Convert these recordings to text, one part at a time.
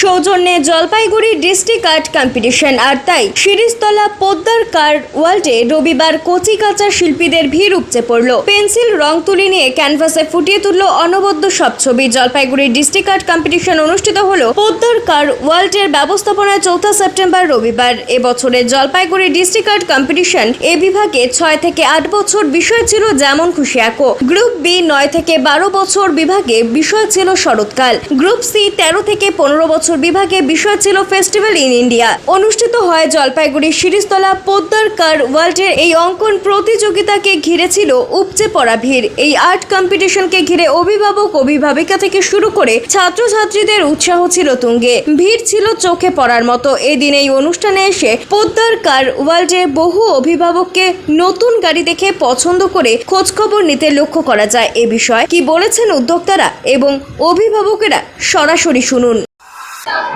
সৌজন্যে Jalpaiguri district art competition আর তাই শিরিষতলা পোদ্দার কার ওয়ার্ল্ডে রবিবার কচি কাঁচা শিল্পীদের ভিড় উপচে পড়ল। পেন্সিল, রং তুলি নিয়ে ক্যানভাসে ফুটিয়ে তুলল অনবদ্য সব ছবি। জলপাইগুড়ি ডিস্ট্রিক্ট আর্ট কম্পিটিশন অনুষ্ঠিত হল পোদ্দার কার ওয়ার্ল্ডের ব্যবস্থাপনায় চৌঠা সেপ্টেম্বর রবিবার। এবছরের জলপাইগুড়ি ডিস্ট্রিক্ট আর্ট কম্পিটিশন এ বিভাগে ছয় থেকে আট বছর বিষয় ছিল যেমন খুশি আঁকো গ্রুপ বি নয় থেকে বারো বছর বিভাগে বিষয় ছিল শরৎকাল। গ্রুপ সি তেরো থেকে পনেরো বছর বিভাগে বিষয় ছিল ফেস্টিভ্যাল ইন ইন্ডিয়া। অনুষ্ঠিত হয় জলপাইগুড়ি শিরিষতলা পোদ্দার কার ওয়ার্ল্ডের এই অঙ্কন প্রতিযোগিতাকে ঘিরে ছিল উপচে পড়া ভিড়। এই আর্ট কম্পিটিশনকে ঘিরে অভিভাবক, অভিভাবিকা থেকে শুরু করে ছাত্রছাত্রীদের উৎসাহ ছিল তুঙ্গে। ভিড় ছিল চোখে পড়ার মতো। এদিন এই অনুষ্ঠানে এসে পোদ্দার কার ওয়ার্ল্ডে বহু অভিভাবককে নতুন গাড়ি দেখে পছন্দ করে খোঁজখবর নিতে লক্ষ্য করা যায়। এ বিষয়ে কি বলেছেন উদ্যোক্তারা এবং অভিভাবকেরা সরাসরি শুনুন।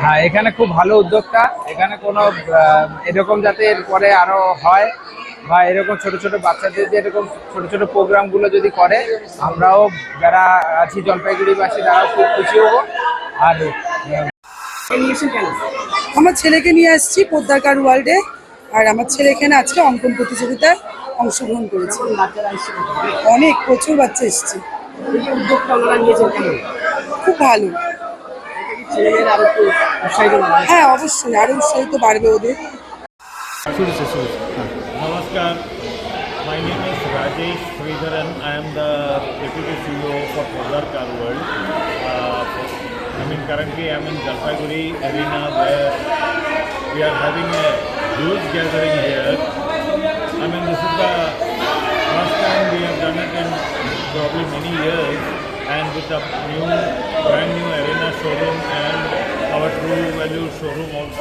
হ্যাঁ এখানে খুব ভালো উদ্যোগটা এখানে কোনো এরকম যাতে এরপরে আরও হয় বা এরকম ছোট ছোট বাচ্চাদের যে এরকম ছোট ছোট প্রোগ্রামগুলো যদি করে আমরাও যারা আছি জলপাইগুড়িবাসী তারাও খুব খুশি হব। আর আমার ছেলেকে নিয়ে আসছি পদ্মাকার ওয়ার্ল্ডে আর আমার ছেলে এখানে আজকে অঙ্কন প্রতিযোগিতায় অংশগ্রহণ করেছে। অনেক প্রচুর বাচ্চা এসছে। খুব ভালো। হ্যাঁ অবশ্যই আরো উৎসাহিত বাড়বে ওদের Namaskar. My name is Rajesh Sridharan. I am the Deputy CEO for Podar Car World. Uh, I mean, currently I am in Jalpaiguri arena where we are having a huge gathering here. with a new, brand new arena showroom and our true value showroom also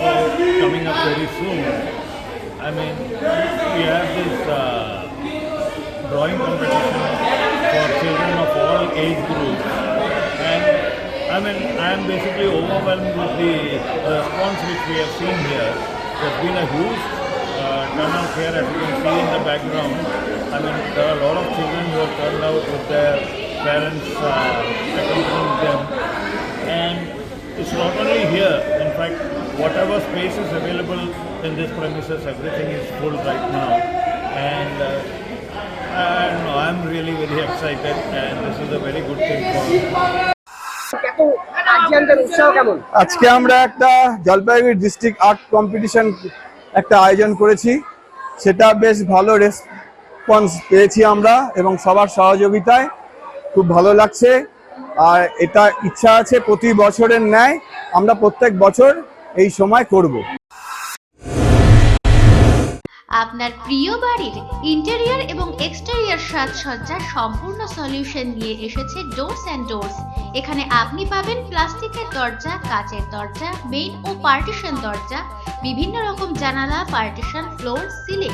coming up very soon. I mean, we have this uh, drawing competition for children of all age groups, and I mean, I am basically overwhelmed with the response which we have seen here. There's been a huge uh, turnout here, as you can see in the background. I mean, there are a lot of children who have turned out with their parents uh, accompanying them, and it's not only here. In fact, whatever space is available in this premises, everything is full right now. And uh, I I'm really very excited, and this is a very good thing for আজকে আমরা একটা Jalpaiguri district art competition একটা আয়োজন করেছি সেটা বেশ ভালো response পেয়েছি আমরা এবং সবার সহযোগিতায় খুব ভালো লাগছে। আর এটা ইচ্ছা আছে প্রতি বছরের ন্যায় আমরা প্রত্যেক বছর এই সময় করব। আপনার প্রিয় বাড়ির ইন্টেরিয়র এবং এক্সটেরিয়র সাজসজ্জার সম্পূর্ণ সলিউশন নিয়ে এসেছে ডোরস অ্যান্ড ডোরস এখানে আপনি পাবেন প্লাস্টিকের দরজা, কাচের দরজা মেইন ও পার্টিশন দরজা, বিভিন্ন রকম জানালা partition floor ceiling